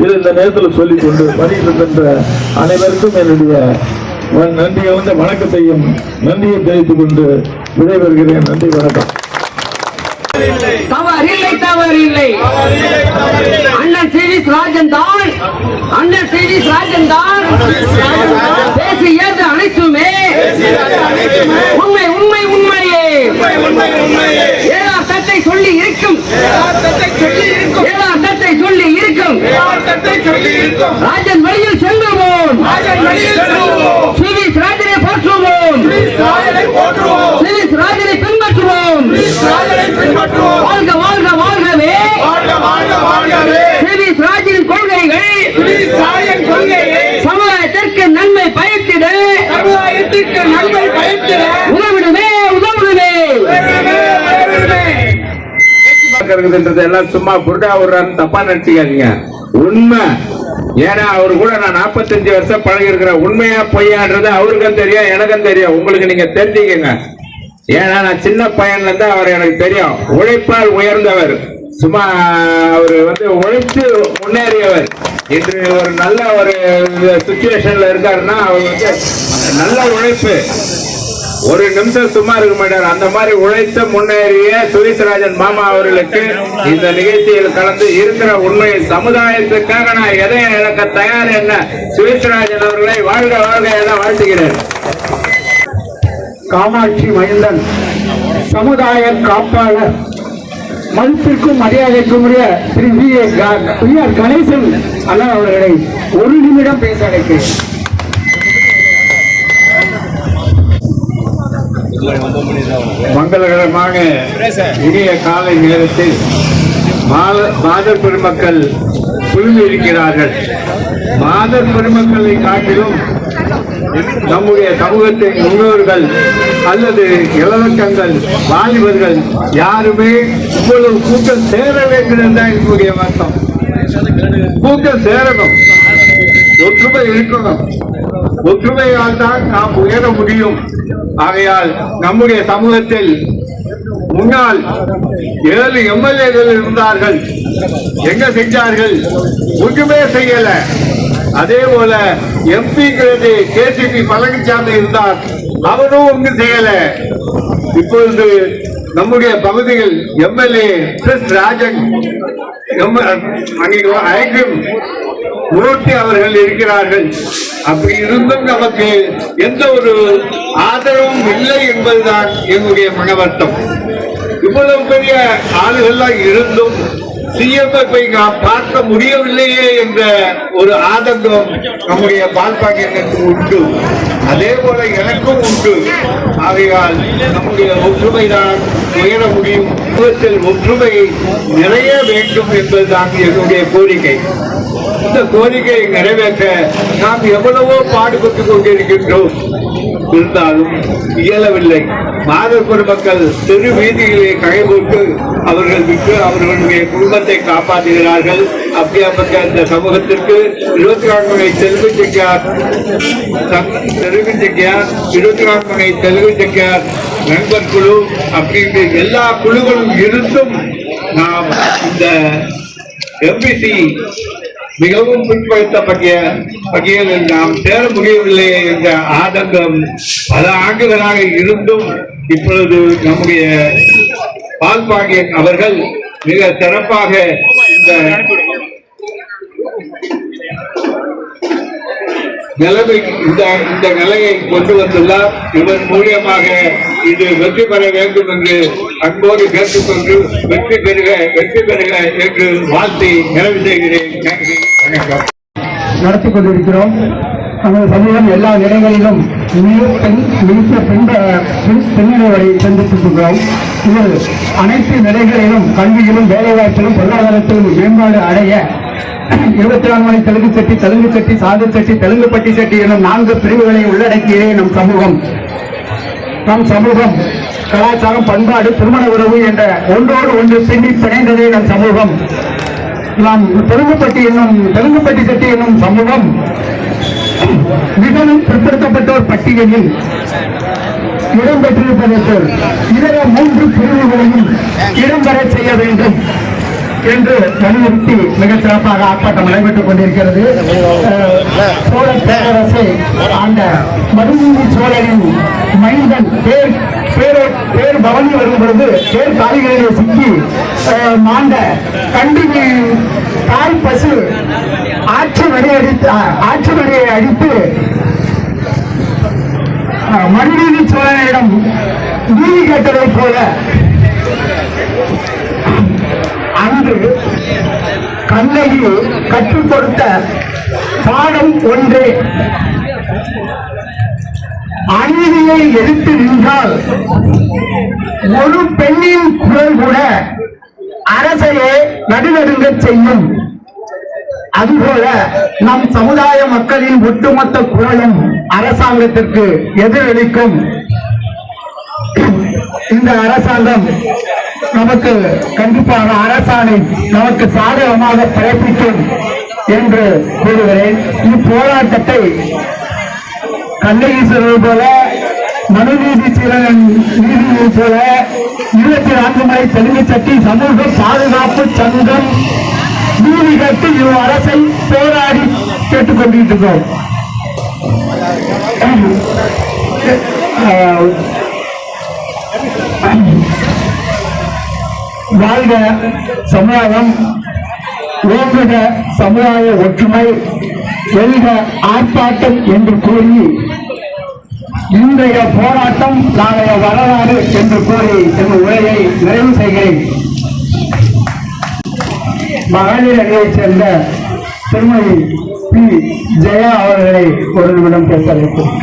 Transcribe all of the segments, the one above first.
இது இந்த நேரத்தில் சொல்லிக் கொண்டு வருகின்ற அனைவருக்கும் என்னுடைய வ- நன்றி கலந்த வணக்கத்தையும் நன்றியை தெரிவித்துக் கொண்டு விடைபெறுகிறேன் நன்றி வணக்கம். தவறில்லை தவறில்லை. அண்ணன் சீரிஸ் ராஜன் தான் அண்ணன் சீரிஸ் ராஜன் தான் பேசியது அனைத்துமே. உண்மை உண்மை உண்மையே. சொல்லி இருக்கும் ராஜன் வழியில் செல்லுவோம் சீரிஸ் ராஜனை போற்றுவோம். ராஜனை பின்பற்றுவோம். வாழ்க வாழ்க வாழ்கவே. சீரிஸ் ராஜின் கொள்கைகள். சமுதாயத்திற்கு நன்மை பயத்திட. இருக்கிறதுன்றது எல்லாம் சும்மா புருடா விடுறான்னு தப்பா நினைச்சுக்காதீங்க. உண்மை. ஏன்னா அவரு கூட நான் 45 வருஷம் பழகி இருக்கிறேன் உண்மையா பொய்யான்றது அவருக்கும் தெரியும் எனக்கும் தெரியும். உங்களுக்கு நீங்க தெரிஞ்சுக்கங்க. ஏன்னா நான் சின்ன பையன்ல இருந்து அவர் எனக்கு தெரியும். உழைப்பால் உயர்ந்தவர். சும்மா அவர் வந்து உழைத்து முன்னேறியவர். இன்று ஒரு நல்ல ஒரு சுச்சுவேஷன்ல இருக்காருன்னா அவர் வந்து நல்ல உழைப்பு. ஒரு நிமிஷம் சும்மா இருக்க மாட்டார் அந்த மாதிரி உழைத்த முன்னேறிய சுரேஷ்ராஜன் மாமா அவர்களுக்கு இந்த நிகழ்ச்சியில் கலந்து இருக்கிற உண்மையை சமுதாயத்துக்காக நான் எதையும் இழக்க தயார் என்ன சுரேஷ்ராஜன் அவர்களை வாழ்க வாழ்க என வாழ்த்துகிறேன். காமாட்சி மைந்தன் சமுதாய காப்பாளர் மதிப்பிற்கும் மரியாதைக்கும் உரிய திரு வி ஏ ஆர் கணேசன் அண்ணா அவர்களை ஒரு நிமிடம் பேச அழைக்கிறேன். மங்களகரமாக இனிய காலை நேரத்தில் மாத- மாதர் பெருமக்கள் குழுமி இருக்கிறார்கள் மாதர் பெருமக்களை காட்டிலும் நம்முடைய சமூகத்தின் முன்னோர்கள் அல்லது இளவக்கங்கள் வாலிபர்கள் யாருமே இவ்வளவு கூட்டம் சேர வேண்டும் என்றால் என்னுடைய வருத்தம் கூட்டம் சேரணும். ஒற்றுமை இருக்கணும். ஒற்றுமையால் தான் நாம் உயர முடியும். ஆகையால் நம்முடைய சமூகத்தில் முன்னால் ஏழு எம்எல்ஏக்கள் இருந்தார்கள். எங்க செஞ்சார்கள்? ஒன்றுமே செய்யல. அதே போல எம்பிங்கிறது கேசிபி பழனிசாமி இருந்தார். அவரும் ஒன்றும் செய்யல. இப்பொழுது நம்முடைய பகுதியில் எம்எல்ஏ எஸ் ராஜன் ஐக்கியம் மூர்த்தி அவர்கள் இருக்கிறார்கள். அப்படி இருந்தும் நமக்கு எந்த ஒரு ஆதரவும் இல்லை என்பதுதான் என்னுடைய மனவர்த்தம். இவ்வளவு பெரிய ஆளுகள்லாம் இருந்தும் சிஎம்எஃப்பை நாம் பார்க்க முடியவில்லையே என்ற ஒரு ஆதங்கம் நம்முடைய பால்பாக்கியத்திற்கு உண்டு. அதே போல எனக்கும் உண்டு. ஆகையால் நம்முடைய ஒற்றுமைதான் உயர முடியும். சமூகத்தில் ஒற்றுமை நிறைய வேண்டும் என்பதுதான் என்னுடைய கோரிக்கை. இந்த கோரிக்கையை நிறைவேற்ற நாம் எவ்வளவோ பாடுபட்டுக் கொண்டிருக்கின்றோம். இருந்தாலும் இயலவில்லை. மாதர் மக்கள் தெரு வீதியிலே கைபோட்டு அவர்கள் விட்டு அவர்களுடைய குடும்பத்தை காப்பாற்றுகிறார்கள். அப்படியாப்பட்ட இந்த சமூகத்திற்கு இருபத்தி நான்கு மணி தெலுங்கு செக்கியார் தெலுங்கு செக்கியார் இருபத்தி நான்கு மணி தெலுங்கு செக்கியார் நண்பர் குழு அப்படின்ற எல்லா குழுக்களும் இருந்தும் நாம் இந்த எம்பிசி மிகவும் பிற்படுத்தப்பட்ட பட்டியலில் நாம் சேர முடியவில்லை என்ற ஆதங்கம் பல ஆண்டுகளாக இருந்தும் இப்பொழுது நம்முடைய பால்பாண்டியன் அவர்கள் மிக சிறப்பாக இந்த நிலைமை இந்த இந்த நிலையை கொண்டு வந்துள்ளார். இவர் மூலியமாக இது வெற்றி பெற வேண்டும் என்று அன்போடு கேட்டுக்கொண்டு வெற்றி பெறுக வெற்றி பெறுக என்று வாழ்த்தி நிறைவு செய்கிறேன். நன்றி வணக்கம். நடத்தி கொண்டிருக்கிறோம். நமது சமூகம் எல்லா நிலைகளிலும் மிக பெண் மிக பெண் சந்தித்திருக்கிறோம் இது அனைத்து நிலைகளிலும் கல்வியிலும் வேலைவாய்ப்பிலும் பொருளாதாரத்திலும் மேம்பாடு அடைய இருபத்தி நான்கு மணி தெலுங்கு சட்டி தெலுங்கு சட்டி சாது சட்டி தெலுங்கு பட்டி சட்டி எனும் நான்கு பிரிவுகளை உள்ளடக்கியே நம் சமூகம். நம் சமூகம் கலாச்சாரம் பண்பாடு திருமண உறவு என்ற ஒன்றோடு ஒன்று பின்னி பிணைந்ததே நம் சமூகம். நாம் தெலுங்குப்பட்டி என்னும் தெலுங்குப்பட்டி சட்டி என்னும் சமூகம் மிகவும் பிற்படுத்தப்பட்டோர் பட்டியலில் இடம்பெற்றிருப்பதற்கு இதர மூன்று பிரிவுகளையும் இடம்பெற செய்ய வேண்டும். என்று வலியுறுத்தி மிக சிறப்பாக ஆர்ப்பாட்டம் நடைபெற்றுக் கொண்டிருக்கிறது. அஹ், சோழ பேரரசை அந்த மருதூரி சோழனின் மைந்தன் பேர் பேரோ பேர் பவனி வரும் பொழுது பேர் காலிகளிலே சிக்கி அஹ், மாண்ட கண்டினி தாய் பசு ஆட்சி வரி அடித்து ஆட்சி வரியை அடித்து அஹ், மனுநீதி சோழனிடம் நீதி கேட்டதைப் போல அன்று கண்ணகி கற்றுக் கொடுத்த பாடம் ஒன்றே. அநீதியை எடுத்து நின்றால் ஒரு பெண்ணின் குரல் கூட அரசையே நடுநடுங்க செய்யும். அதுபோல நம் சமுதாய மக்களின் ஒட்டுமொத்த குரலும் அரசாங்கத்திற்கு எதிரொலிக்கும். இந்த அரசாங்கம் நமக்கு கண்டிப்பாக அரசாணை நமக்கு சாதகமாக பிறப்பிக்கும் என்று கூறுகிறேன் இப்போராட்டத்தை கண்ணகீஸ்வரர் போல மனுநீதி சீரன் நீதியை போல இருபத்தி நான்கு மணி தெலுங்கு சட்டி சமூக பாதுகாப்பு சங்கம் நீதி கட்டு இவ் அரசை போராடி கேட்டுக்கொண்டிருக்கிறோம் you. வாழ்க சமுதாயம் ஓங்குக சமுதாய ஒற்றுமை வெல்க ஆர்ப்பாட்டம் என்று கூறி இன்றைய போராட்டம் நாளைய வரலாறு என்று கூறி என் உரையை நிறைவு செய்கிறேன். மகளிர் அணியைச் சேர்ந்த திருமதி பி. ஜெயா அவர்களை ஒரு நிமிடம் பேச வைப்போம்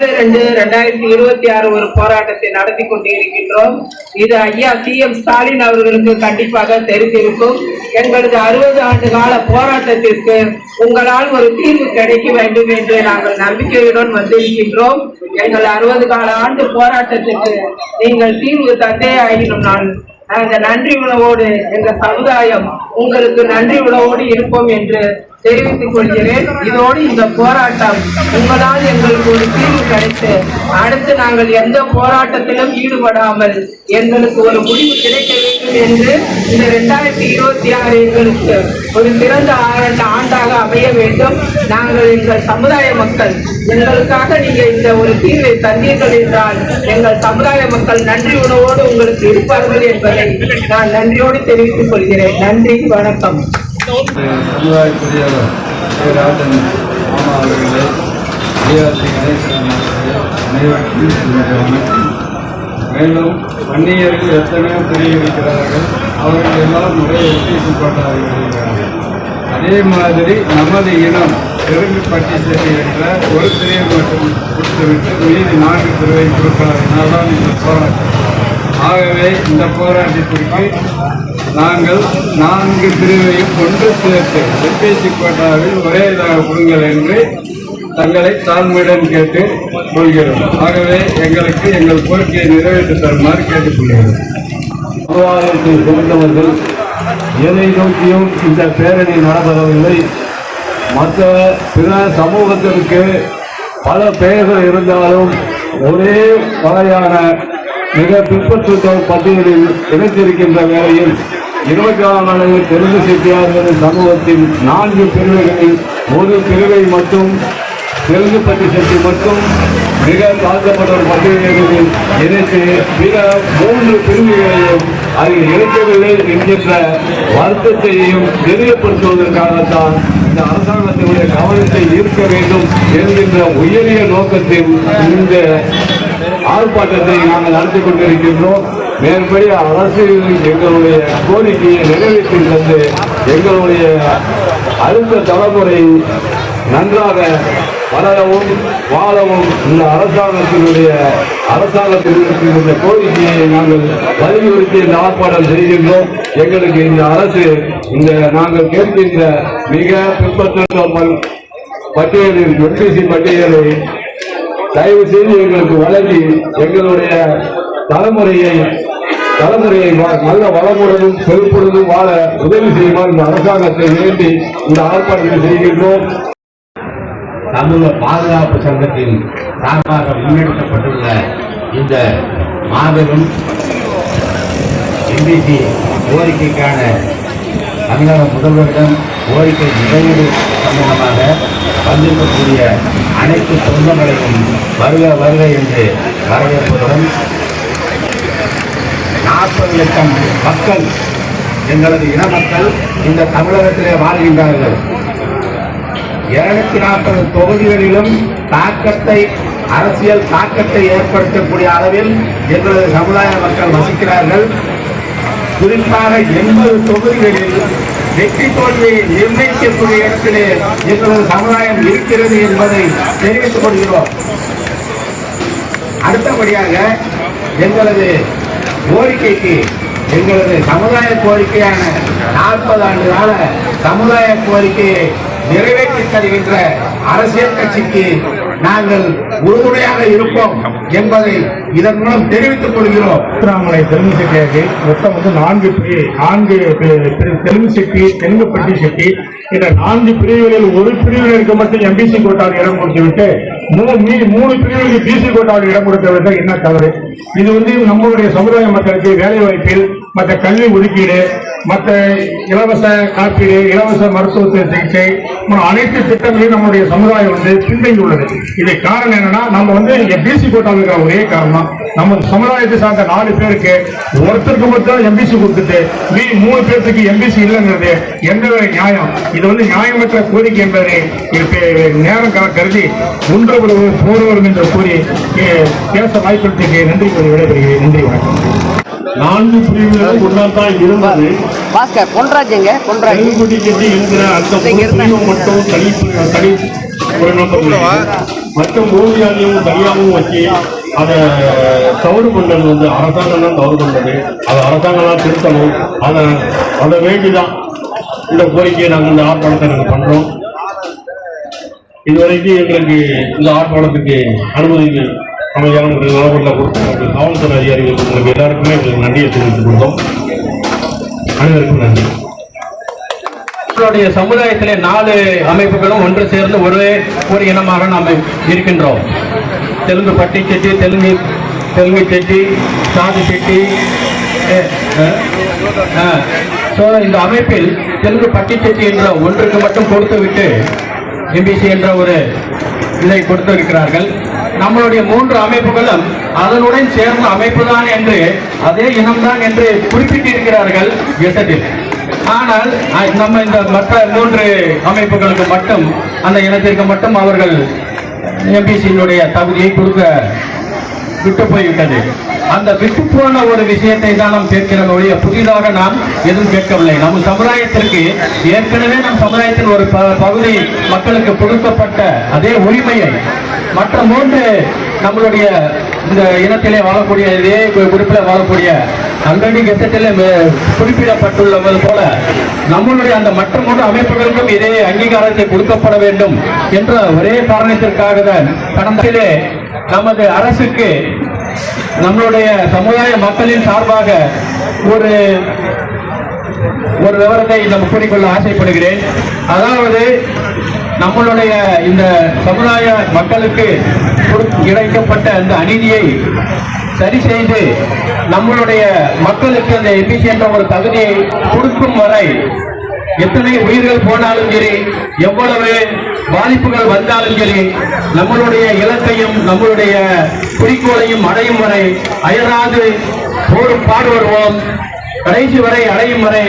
ரெண்டு ரெண்டாயிரத்தி இருபத்தி ஆறு ஒரு போராட்டத்தை நடத்தி கொண்டிருக்கின்றோம் இது ஐயா சி எம் ஸ்டாலின் அவர்களுக்கு கண்டிப்பாக தெரிந்திருக்கும். எங்களது அறுபது ஆண்டு கால போராட்டத்திற்கு உங்களால் ஒரு தீர்வு கிடைக்க வேண்டும் என்று நாங்கள் நம்பிக்கையுடன் வந்திருக்கின்றோம். எங்கள் அறுபது கால ஆண்டு போராட்டத்திற்கு நீங்கள் தீர்வு தந்தே ஆகினும் நான் நாங்கள் நன்றி உணவோடு எங்கள் சமுதாயம் உங்களுக்கு நன்றி உணவோடு இருப்போம் என்று தெரிவித்துக் கொள்கிறேன். இதோடு இந்த போராட்டம் உங்களால் எங்களுக்கு ஒரு தீர்வு கிடைத்து அடுத்து நாங்கள் எந்த போராட்டத்திலும் ஈடுபடாமல் எங்களுக்கு ஒரு முடிவு கிடைக்க வேண்டும் என்று இந்த இரண்டாயிரத்தி இருபத்தி ஆறு எங்களுக்கு ஒரு சிறந்த ஆண்டு ஆண்டாக அமைய வேண்டும். நாங்கள் எங்கள் சமுதாய மக்கள் எங்களுக்காக நீங்க இந்த ஒரு தீர்வை தந்தீர்கள் என்றால் எங்கள் சமுதாய மக்கள் நன்றி உணவோடு உங்களுக்கு இருப்பார்கள் என்பதை நான் நன்றியோடு தெரிவித்துக் கொள்கிறேன். நன்றி. வணக்கம். சமுதாய பெரியவர் ராஜன் மாமா அவர்களே ஜிஆர்டி கணேசன் அனைவருக்கும் மேலும் வன்னியர்கள் எத்தனையோ பிரிவிருக்கிறார்கள் அவர்கள் எல்லாம் நிறைய ஒத்திசைப்பட்டார்கள் அதே மாதிரி நமது இனம் பெருமைப்பட்டி செட்டி என்ற ஒரு பிரிவு மட்டும் கொடுத்துவிட்டு மீதி நான்கு பிரிவை கொடுக்கிறார்கள் தான் இந்த போராட்டம். ஆகவே இந்த போராட்டத்திற்கு நாங்கள் நான்கு பிரிவையும் ஒன்று சேர்த்து எல்பிசி கோட்டாவில் ஒரே இதாக கொடுங்கள் என்று தங்களை தாழ்மையுடன் கேட்டு கொள்கிறோம். ஆகவே எங்களுக்கு எங்கள் கோரிக்கையை நிறைவேற்றி தருமாறு கேட்டுக்கொள்கிறோம். சமுதாயத்தை சேர்ந்தவர்கள் எதை நோக்கியும் இந்த பேரணி நடப்பதவில்லை மற்ற பிற சமூகத்திற்கு பல பெயர்கள் இருந்தாலும் ஒரே வகையான மிக பிற்பற்றுத்தோர் பட்டியலில் இணைத்திருக்கின்ற வேளையில் இருபத்தி ஆறாம் ஆண்டு தெலுங்கு செட்டியார்கள் சமூகத்தின் நான்கு பிரிவுகளில் ஒரு பிரிவை மட்டும் தெலுங்கு பட்டி செட்டி மட்டும் மிக தாழ்த்தப்பட்டோர் பட்டியலில் இணைத்து மிக மூன்று பிரிவுகளையும் அதில் இணைக்கவில்லை என்கின்ற வருத்தத்தையும் தெரியப்படுத்துவதற்காகத்தான் இந்த அரசாங்கத்தினுடைய கவனத்தை ஈர்க்க வேண்டும் என்கின்ற உயரிய நோக்கத்தில் இந்த ஆர்ப்பாட்டத்தை நாங்கள் நடத்தி கொண்டிருக்கின்றோம். மேற்படி அரசு எங்களுடைய கோரிக்கையை நிறைவேற்றி தந்து எங்களுடைய அடுத்த தலைமுறை நன்றாக வளரவும் வாழவும் இந்த அரசாங்கத்தினுடைய அரசாங்கத்தில் இருக்கின்ற கோரிக்கையை நாங்கள் வலியுறுத்தி இந்த ஆர்ப்பாட்டம் செய்கின்றோம். எங்களுக்கு இந்த அரசு இந்த நாங்கள் கேட்கின்ற மிக பிற்பற்ற பட்டியலில் எம்பிசி பட்டியலை தயவு செய்து எங்களுக்கு வழங்கி எங்களுடைய தலைமுறையை தலைமுறையை நல்ல வளமுடனும் செழிப்புடனும் வாழ உதவி செய்யுமாறு இந்த அரசாங்கத்தை வேண்டி இந்த ஆர்ப்பாட்டத்தை செய்கின்றோம். சமூக பாதுகாப்பு சங்கத்தின் சார்பாக முன்னெடுக்கப்பட்டுள்ள இந்த மாபெரும் எம்பிசி கோரிக்கைக்கான தமிழக முதல்வரிடம் கோரிக்கை நிறைவேறு சம்பந்தமாக வந்திருக்கக்கூடிய அனைத்து சொந்தங்களையும் வருக வருக என்று வரவேற்பதுடன் நாற்பது லட்சம் மக்கள் எங்களது இன மக்கள் இந்த தமிழகத்திலே வாழ்கின்றார்கள். இருநூத்தி நாற்பது தொகுதிகளிலும் தாக்கத்தை அரசியல் தாக்கத்தை ஏற்படுத்தக்கூடிய அளவில் எங்களது சமுதாய மக்கள் வசிக்கிறார்கள். குறிப்பாக எண்பது தொகுதிகளில் வெற்றி தோல்வியை நிர்ணயிக்கக்கூடிய இடத்திலே எங்களது சமுதாயம் இருக்கிறது என்பதை தெரிவித்துக் கொள்கிறோம். அடுத்தபடியாக எங்களது கோரிக்கைக்கு எங்களது சமுதாய கோரிக்கையான நாற்பது ஆண்டு கால சமுதாய கோரிக்கையை நிறைவேற்றி தருகின்ற அரசியல் கட்சிக்கு நாங்கள் உறுதுணையாக இருப்போம் என்பதை இதன் மூலம் தெரிவித்துக் கொள்கிறோம். திருவண்ணாமலை தெலுங்கு செட்டியாருக்கு மொத்தம் வந்து நான்கு பிரிவு நான்கு தெலுங்கு செட்டி தெலுங்கு பட்டி செட்டி இந்த நான்கு பிரிவுகளில் ஒரு பிரிவினருக்கு மட்டும் எம்பிசி கோட்டாவில் இடம் கொடுத்து விட்டு மூணு மூணு பிரிவுகளுக்கு பிசி கோட்டாவில் இடம் கொடுக்க என்ன தவறு? இது வந்து நம்மளுடைய சமுதாய மக்களுக்கு வேலை வாய்ப்பில் மற்ற கல்வி ஒதுக்கீடு மற்ற இலவச காப்பீடு இலவச மருத்துவ சிகிச்சை அனைத்து திட்டங்களையும் நம்முடைய சமுதாயம் வந்து பின்தங்கியுள்ளது. இது காரணம் என்னன்னா நம்ம வந்து பிசி கோட்டாவில் இருக்கிற ஒரே காரணம் நம்ம சமுதாயத்தை சார்ந்த நாலு பேருக்கு ஒருத்தருக்கு மட்டும் எம்பிசி கொடுத்துட்டு மீ மூணு பேருக்கு எம்பிசி இல்லைங்கிறது எந்த ஒரு நியாயம்? இது வந்து நியாயமற்ற கோரிக்கை என்பதை இது நேரம் கருதி ஒன்று போர்வரும் என்று கூறி பேச வாய்ப்பு நன்றி கூறி விடைபெறுகிறேன். நன்றி வணக்கம். நான்கு பிரிவுகளும் ஒன்றால் தான் இருந்தது. பாஸ்கர் பொன்ராஜ்ங்க பொன்ராஜ் தெலுங்குடி கட்சி என்கிற அந்த பிரிவு மட்டும் தனி தனி ஒரு நோக்கம் மற்ற மூவியாலையும் தனியாகவும் வச்சு அதை தவறு பண்ணது வந்து அரசாங்கம் தான் தவறு பண்ணது. அதை அரசாங்கம் தான் திருத்தணும். அதை அதை வேண்டிதான். இந்த கோரிக்கையை நாங்கள் இந்த ஆர்ப்பாட்டத்தை நாங்கள் பண்றோம். இதுவரைக்கும் எங்களுக்கு இந்த ஆர்ப்பாட்டத்துக்கு அனுமதி அமைதியான ஒரு நிலவரத்தில் கொடுத்த காவல்துறை அதிகாரிகள் உங்களுக்கு எல்லாருக்குமே எங்களுக்கு நன்றியை தெரிவித்துக் கொண்டோம் அனைவருக்கும் நன்றி. நம்மளுடைய சமுதாயத்திலே நாலு அமைப்புகளும் ஒன்று சேர்ந்து ஒரே ஒரு இனமாக நாம் இருக்கின்றோம். தெலுங்கு பட்டி செட்டி தெலுங்கு தெலுங்கு செட்டி சாதி செட்டி ஸோ இந்த அமைப்பில் தெலுங்கு பட்டி செட்டி என்ற ஒன்றுக்கு மட்டும் கொடுத்து விட்டு எம்பிசி என்ற ஒரு இதை கொடுத்திருக்கிறார்கள். நம்மளுடைய மூன்று அமைப்புகளும் அதனுடன் சேர்ந்த அமைப்புதான் என்று அதே இனம்தான் என்று குறிப்பிட்டிருக்கிறார்கள் கெசட்டில். ஆனால் நம்ம இந்த மற்ற மூன்று அமைப்புகளுக்கு மட்டும் அந்த இனத்திற்கு மட்டும் அவர்கள் எம்பிசியினுடைய தகுதியை கொடுக்க விட்டு போய்விட்டது. அந்த விட்டு போன ஒரு விஷயத்தை தான் நாம் கேட்கிறோம் ஒழிய புதிதாக நாம் எதுவும் கேட்கவில்லை. நம் சமுதாயத்திற்கு ஏற்கனவே நம் சமுதாயத்தின் ஒரு ப- பகுதி மக்களுக்கு கொடுக்கப்பட்ட அதே உரிமையை மற்ற மூன்று நம்மளுடைய இந்த இனத்திலே வாழக்கூடிய இதே குறிப்பில் வாழக்கூடிய அங்கடி கெசட்டிலே குறிப்பிடப்பட்டுள்ளவர் குறிப்பிடப்பட்டுள்ளது போல நம்மளுடைய அந்த மற்ற மூன்று அமைப்புகளுக்கும் இதே அங்கீகாரத்தை கொடுக்கப்பட வேண்டும் என்ற ஒரே காரணத்திற்காக தான் கடந்ததிலே நமது அரசுக்கு நம்மளுடைய சமுதாய மக்களின் சார்பாக ஒரு ஒரு விவரத்தை நம்ம கூறிக்கொள்ள ஆசைப்படுகிறேன். அதாவது நம்மளுடைய இந்த சமுதாய மக்களுக்கு கொடு- இழைக்கப்பட்ட அந்த அநீதியை சரி செய்து நம்மளுடைய மக்களுக்கு அந்த எம்பிசி என்ற ஒரு தகுதியை கொடுக்கும் வரை எத்தனை உயிர்கள் போனாலும் சரி எவ்வளவு பாதிப்புகள் வந்தாலும் சரி நம்மளுடைய இலக்கையும் நம்மளுடைய குறிக்கோளையும் அடையும் வரை அயராது போர் பாடு வருவோம் கடைசி வரை அடையும் வரை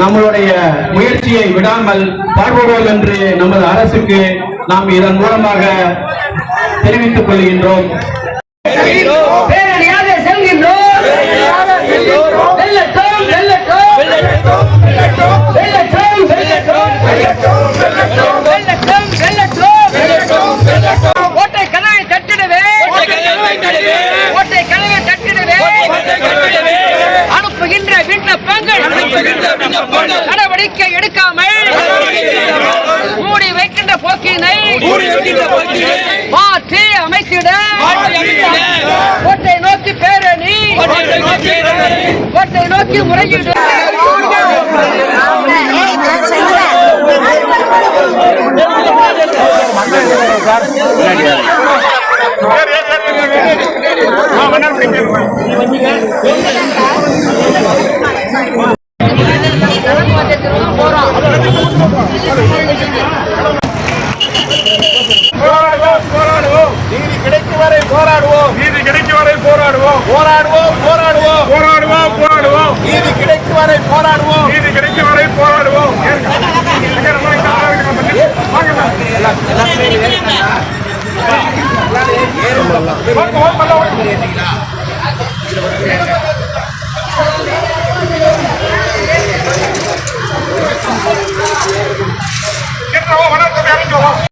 நம்மளுடைய முயற்சியை விடாமல் பாடுபடுவோம் என்று நமது அரசுக்கு நாம் இதன் மூலமாக தெரிவித்துக் கொள்கின்றோம். கத்தி முறைகிட்டு போராடுவோம் நீதி கிடைக்கும் வரை போராடுவோம். நீதி கிடைக்கும் வரை போராடுவோம் போராடுவோம். போராடுவோம் போராடுவோம். போராடுவோம். நீதி கிடைக்கும் வரை போராடுவோம். நீதி கிடைக்கும் வரை போராடுவோம். வணக்கம்